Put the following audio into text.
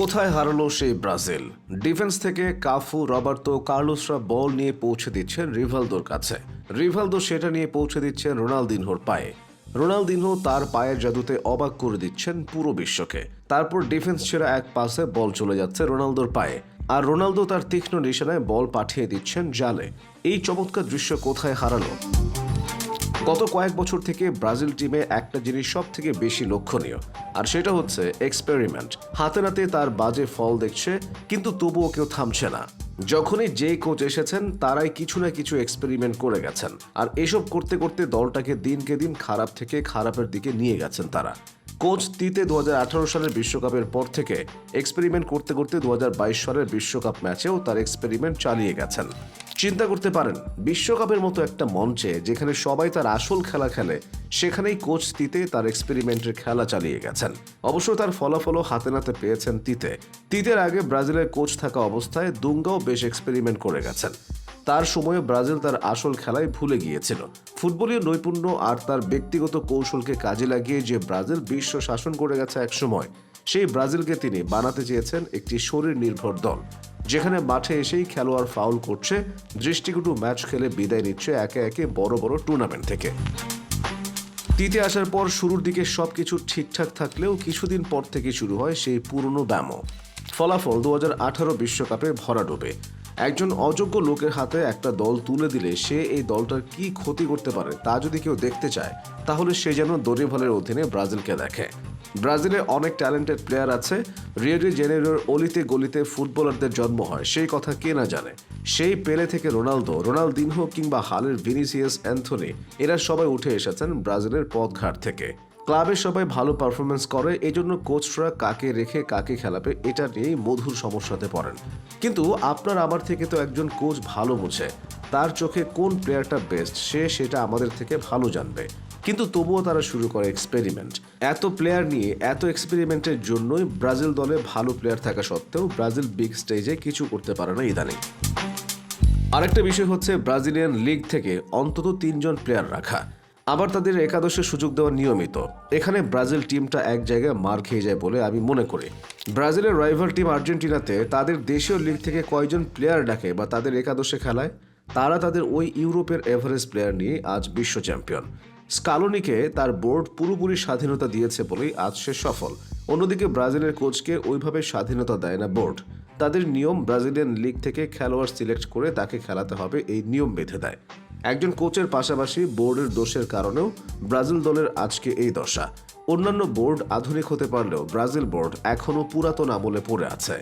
কোথায় হারালো সেই ব্রাজিল? ডিফেন্স থেকে কাফু, রবার্তো, কার্লোসরা বল নিয়ে পৌঁছে দিচ্ছেন রিভালদোর কাছে। রিভালদো সেটা নিয়ে পৌঁছে দিচ্ছেন রোনালদিনহোর পায়ে। রোনালদিনহো তার পায়ের জাদুতে অবাক করে দিচ্ছেন পুরো বিশ্বকে। তারপর ডিফেন্স ছেড়া এক পাশে বল চলে যাচ্ছে রোনালদোর পায়ে। আর রোনালদো তার তীক্ষ্ণ নিশানায় বল পাঠিয়ে দিচ্ছেন জালে। এই চমৎকার দৃশ্য কোথায় হারালো? গত কয়েক বছর থেকে ব্রাজিল টিমে একটা জিনিস সব থেকে বেশি লক্ষণীয়, আর সেটা হচ্ছে এক্সপেরিমেন্ট হাতে নাতে তার বাজে ফল দেখছে, কিন্তু তবুও কেউ থামছে না। যখনই যে কোচ এসেছেন, তারাই কিছু না কিছু এক্সপেরিমেন্ট করে গেছেন। আর এসব করতে করতে দলটাকে দিনকে দিন খারাপ থেকে খারাপের দিকে নিয়ে গেছেন তারা। কোচ তিতে দুহাজার আঠারো সালের বিশ্বকাপের পর থেকে এক্সপেরিমেন্ট করতে করতে দুহাজার বাইশ সালের বিশ্বকাপ ম্যাচেও তার এক্সপেরিমেন্ট চালিয়ে গেছেন। চিন্তা করতে পারেন, বিশ্বকাপের মতো একটা মঞ্চে যেখানে সবাই তার আসল খেলা খেলে, সেখানেই কোচ তিতে তার এক্সপেরিমেন্টের খেলা চালিয়ে গেছেন। অবশ্য তার ফলাফলও হাতে নাতে পেয়েছেন তিতে। তিতের আগে ব্রাজিলের কোচ থাকা অবস্থায় দুঙ্গাও বেশ এক্সপেরিমেন্ট করে গেছেন। তার সময়ে ব্রাজিল তার আসল খেলায় ভুলে গিয়েছিল। ফুটবলীয় নৈপুণ্য আর তার ব্যক্তিগত কৌশলকে কাজে লাগিয়ে যে ব্রাজিল বিশ্ব শাসন করে গেছে একসময় সেই ব্রাজিলকে তিনি বানাতে চেয়েছেন একটি শরীর নির্ভর দল, যেখানে মাঠে এসেই খেলোয়াড় ফাউল করছে, দৃষ্টিকটু ম্যাচ খেলে বিদায় নিচ্ছে একে একে বড় বড় টুর্নামেন্ট থেকে। তিতে আসার পর শুরুর দিকে সবকিছু ঠিকঠাক থাকলেও কিছুদিন পর থেকে শুরু হয় সেই পুরনো ব্যামো। ফলাফল দু বিশ্বকাপে ভরা ডোবে। একজন অযোগ্য লোকের হাতে একটা দল তুলে দিলে সে এই দলটার কি ক্ষতি করতে পারে তা যদি কেউ দেখতে চায়, তাহলে সে যেন দরিভালের অধীনে ব্রাজিলকে দেখে। ব্রাজিলে অনেক ট্যালেন্টেড প্লেয়ার আছে। রিওডি জেনেরোর অলিতে গলিতে ফুটবলারদের জন্ম হয়, সেই কথা কে না জানে। সেই পেলে থেকে রোনালদো, রোনালদিনহো কিংবা হালের ভিনিসিয়াস অ্যান্থনি, এরা সবাই উঠে এসেছেন ব্রাজিলের পথঘাট থেকে। ক্লাবে সবাই ভালো পারফরমেন্স করে, এজন্য কোচরা কাকে রেখে কাকে খেলাবে, এটা নিয়েই মধুর সমস্যাতে পড়েন। কিন্তু আপনার আমার থেকে তো একজন কোচ ভালো বোঝে। তার চোখে কোন প্লেয়ারটা বেস্ট সে সেটা আমাদের থেকে ভালো জানবে। কিন্তু তবুও তারা শুরু করে এক্সপেরিমেন্ট এত প্লেয়ার নিয়ে, এত এক্সপেরিমেন্টের জন্যই ব্রাজিল দলে ভালো প্লেয়ার থাকা সত্ত্বেও ব্রাজিল বিগ স্টেজে কিছু করতে পারে না ইদানিং। আরেকটা বিষয় হচ্ছে ব্রাজিলিয়ান লিগ থেকে অন্তত তিনজন প্লেয়ার রাখা। আবার তাদের একাদশে সুযোগ দেওয়া নিয়মিত। এখানে ব্রাজিল টিমটা এক জায়গায় মার খেয়ে যায় বলে আমি মনে করি। ব্রাজিলের রাইভাল টিম আর্জেন্টিনাতে তাদের দেশীয় লিগ থেকে কয়জন প্লেয়ার ডাকে বা তাদের একাদশে খেলায়? তারা তাদের ওই ইউরোপের এভারেজ প্লেয়ার নিয়ে আজ বিশ্ব চ্যাম্পিয়ন। স্কালোনিকে তার বোর্ড পুরোপুরি স্বাধীনতা দিয়েছে বলেই আজ সে সফল। অন্যদিকে ব্রাজিলের কোচকে ওইভাবে স্বাধীনতা দেয় না বোর্ড। তাদের নিয়ম ব্রাজিলিয়ান লিগ থেকে খেলোয়াড় সিলেক্ট করে তাকে খেলাতে হবে এই নিয়ম বেঁধে দেয়। একজন কোচের পাশাপাশি বোর্ডের দোষের কারণেও ব্রাজিল দলের আজকে এই দশা। অন্যান্য বোর্ড আধুনিক হতে পারলেও ব্রাজিল বোর্ড এখনও পুরাতন আমলে পড়ে আছে।